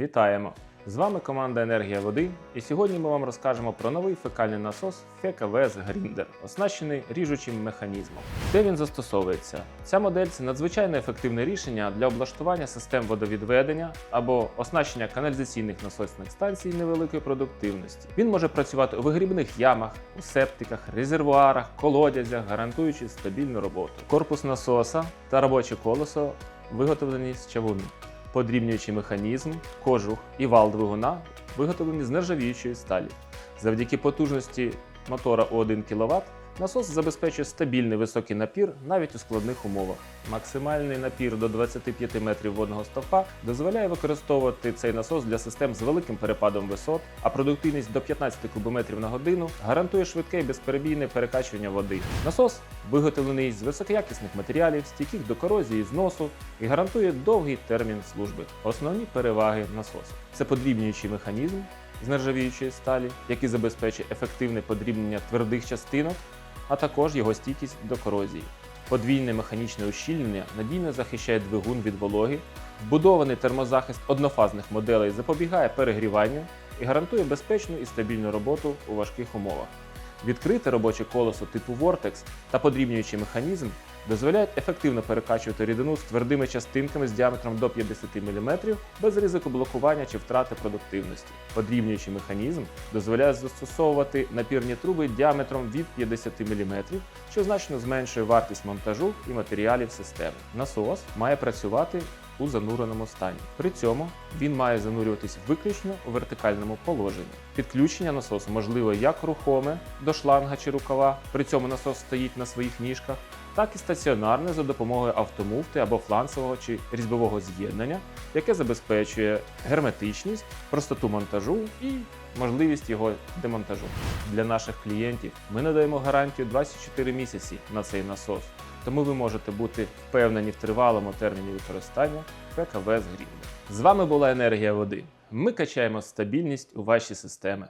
Вітаємо! З вами команда Енергія води, і сьогодні ми вам розкажемо про новий фекальний насос Гріндер, оснащений ріжучим механізмом. Де він застосовується? Ця модель це надзвичайно ефективне рішення для облаштування систем водовідведення або оснащення каналізаційних насосних станцій невеликої продуктивності. Він може працювати у вигрібних ямах, у септиках, резервуарах, колодязях, гарантуючи стабільну роботу. Корпус насоса та робоче колесо виготовлені з чавуну. Подрібнюючий механізм, кожух і вал двигуна виготовлені з нержавіючої сталі. Завдяки потужності мотора у 1 кВт насос забезпечує стабільний високий напір навіть у складних умовах. Максимальний напір до 25 метрів водного стовпа дозволяє використовувати цей насос для систем з великим перепадом висот, а продуктивність до 15 кубометрів на годину гарантує швидке і безперебійне перекачування води. Насос виготовлений з високоякісних матеріалів, стійких до корозії, зносу і гарантує довгий термін служби. Основні переваги насосу це подрібнюючий механізм з нержавіючої сталі, який забезпечує ефективне подрібнення твердих частинок, а також його стійкість до корозії. Подвійне механічне ущільнення надійно захищає двигун від вологи, вбудований термозахист однофазних моделей запобігає перегріванню і гарантує безпечну і стабільну роботу у важких умовах. Відкрите робоче колесо типу Vortex та подрібнюючий механізм дозволяють ефективно перекачувати рідину з твердими частинками з діаметром до 50 мм без ризику блокування чи втрати продуктивності. Подрівнюючий механізм дозволяє застосовувати напірні труби діаметром від 50 мм, що значно зменшує вартість монтажу і матеріалів системи. Насос має працювати у зануреному стані. При цьому він має занурюватись виключно у вертикальному положенні. Підключення насосу можливе як рухоме до шланга чи рукава, при цьому насос стоїть на своїх ніжках, так і стаціонарне за допомогою автомуфти або фланцевого чи різьбового з'єднання, яке забезпечує герметичність, простоту монтажу і можливість його демонтажу. Для наших клієнтів ми надаємо гарантію 24 місяці на цей насос, тому ви можете бути впевнені в тривалому терміні використання ПКВ з Гріндер. З вами була енергія води. Ми качаємо стабільність у ваші системи.